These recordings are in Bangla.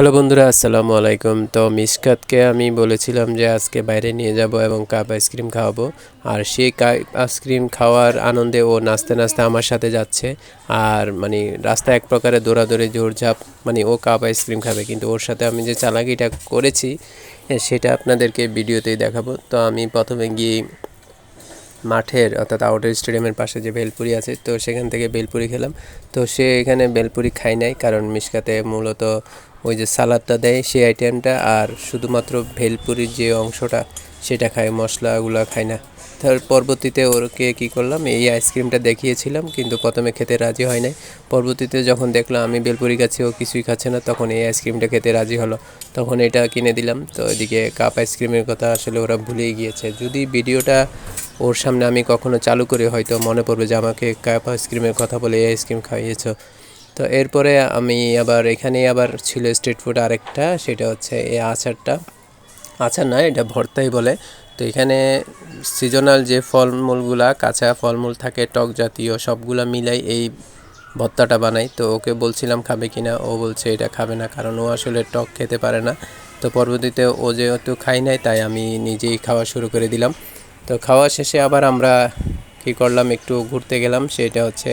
হ্যালো বন্ধুরা, আসসালামু আলাইকুম। তো মিসকাতকে আমি বলেছিলাম যে আজকে বাইরে নিয়ে যাব এবং কাপ আইসক্রিম খাওয়াবো। আর সেই কাপ আইসক্রিম খাওয়ার আনন্দে ও নাচতে নাচতে আমার সাথে যাচ্ছে। আর মানে রাস্তায় এক প্রকারের দৌড়াদৌড়ি, জোরঝাপ মানে ও কাপ আইসক্রিম খাবে। কিন্তু ওর সাথে আমি যে চালাকিটা করেছি, সেটা আপনাদেরকে ভিডিওতেই দেখাবো। তো আমি প্রথমে গিয়ে মাঠের, অর্থাৎ আউটার স্টেডিয়ামের পাশে যে বেলপুরি আছে, তো সেখান থেকে বেলপুরি খেলাম। তো সে এখানে বেলপুরি খাই নাই, কারণ মিশকাতে মূলত ওই যে সালাদটা দেয় সেই আইটেমটা আর শুধুমাত্র ভেলপুরির যে অংশটা, সেটা খায়, মশলাগুলো খায় না। তার পরবর্তীতে ওরকে কী করলাম, এই আইসক্রিমটা দেখিয়েছিলাম, কিন্তু প্রথমে খেতে রাজি হয় নাই। পরবর্তীতে যখন দেখলাম আমি বেলপুরি খাচ্ছি, ও কিছুই খাচ্ছে না, তখন এই আইসক্রিমটা খেতে রাজি হলো। তখন এটা কিনে দিলাম। তো এদিকে কাপ আইসক্রিমের কথা আসলে ওরা ভুলেই গিয়েছে। যদি ভিডিওটা ওর সামনে আমি কখনো চালু করে, হয়তো মনে পড়বে যে আমাকে কাপ আইসক্রিমের কথা বলে এই আইসক্রিম খাইয়েছ। তো এরপরে আমি আবার এখানে আবার ছিল স্ট্রিট ফুড আরেকটা, সেটা হচ্ছে এই আচারটা। আচার না, এটা ভর্তাই বলে। তো এখানে সিজনাল যে ফলমূলগুলা, কাঁচা ফলমূল থাকে, টক জাতীয়, সবগুলা মিলাই এই ভর্তাটা বানাই। তো ওকে বলছিলাম, খাবে কিনা? ও বলছে, এটা খাবে না। কারণ ও আসলে টক খেতে পারে না। তো পরবর্তীতে ও যেহেতু খাই নাই, তাই আমি নিজেই খাওয়া শুরু করে দিলাম। তো খাওয়া শেষে আবার আমরা কী করলাম, একটু ঘুরতে গেলাম। সেটা হচ্ছে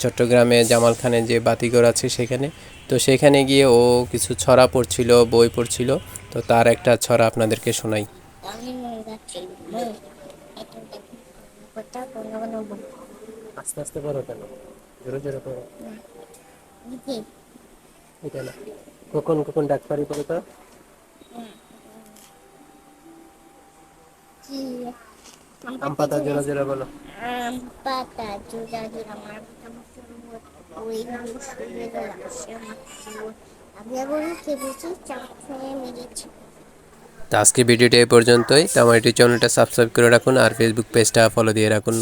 চট্টগ্রামে জামাল খানের যে বাতিঘর আছে সেখানে। তো সেখানে গিয়ে ও কিছু ছড়া পড়ছিল, বই পড়ছিল। তো তার একটা ছড়া আপনাদেরকে শোনাই। কখন কখন ডাক্তারি আম পাতা জোরে জোরে বলো। আম পাতা জোড়া জোড়া আমার ওই আমি আবার খেয়েছি চাপে মেরেছি তো আজকে ভিডিওটি এই পর্যন্তই। তো আমার ইউটিউব চ্যানেলটা সাবস্ক্রাইব করে রাখুন আর ফেসবুক পেজটা ফলো দিয়ে রাখুন।